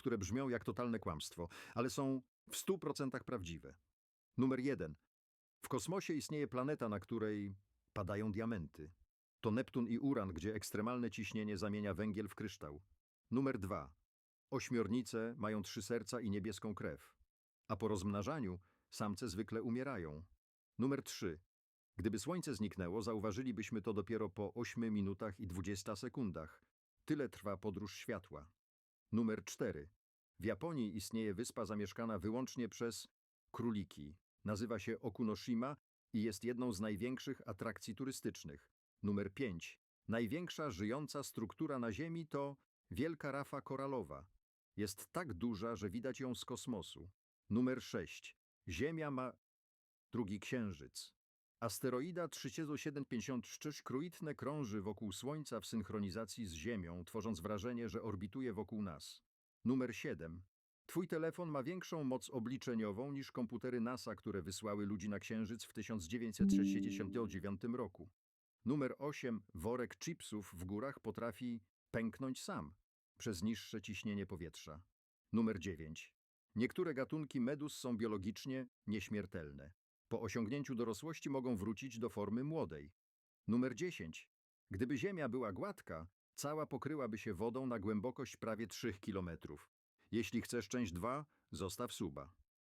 które brzmią jak totalne kłamstwo, ale są w 100% prawdziwe. Numer jeden. W kosmosie istnieje planeta, na której padają diamenty. To Neptun i Uran, gdzie ekstremalne ciśnienie zamienia węgiel w kryształ. Numer dwa. Ośmiornice mają trzy serca i niebieską krew. A po rozmnażaniu samce zwykle umierają. Numer trzy. Gdyby słońce zniknęło, zauważylibyśmy to dopiero po 8 minutach i 20 sekundach. Tyle trwa podróż światła. Numer 4. W Japonii istnieje wyspa zamieszkana wyłącznie przez króliki. Nazywa się Okunoshima i jest jedną z największych atrakcji turystycznych. Numer 5. Największa żyjąca struktura na Ziemi to wielka rafa koralowa. Jest tak duża, że widać ją z kosmosu. Numer 6. Ziemia ma drugi księżyc. Asteroida 3756 kruitne krąży wokół Słońca w synchronizacji z Ziemią, tworząc wrażenie, że orbituje wokół nas. Numer 7. Twój telefon ma większą moc obliczeniową niż komputery NASA, które wysłały ludzi na Księżyc w 1969 roku. Numer 8. Worek chipsów w górach potrafi pęknąć sam przez niższe ciśnienie powietrza. Numer 9. Niektóre gatunki medus są biologicznie nieśmiertelne. Po osiągnięciu dorosłości mogą wrócić do formy młodej. Numer 10. Gdyby Ziemia była gładka, cała pokryłaby się wodą na głębokość prawie 3 kilometrów. Jeśli chcesz część 2, zostaw suba.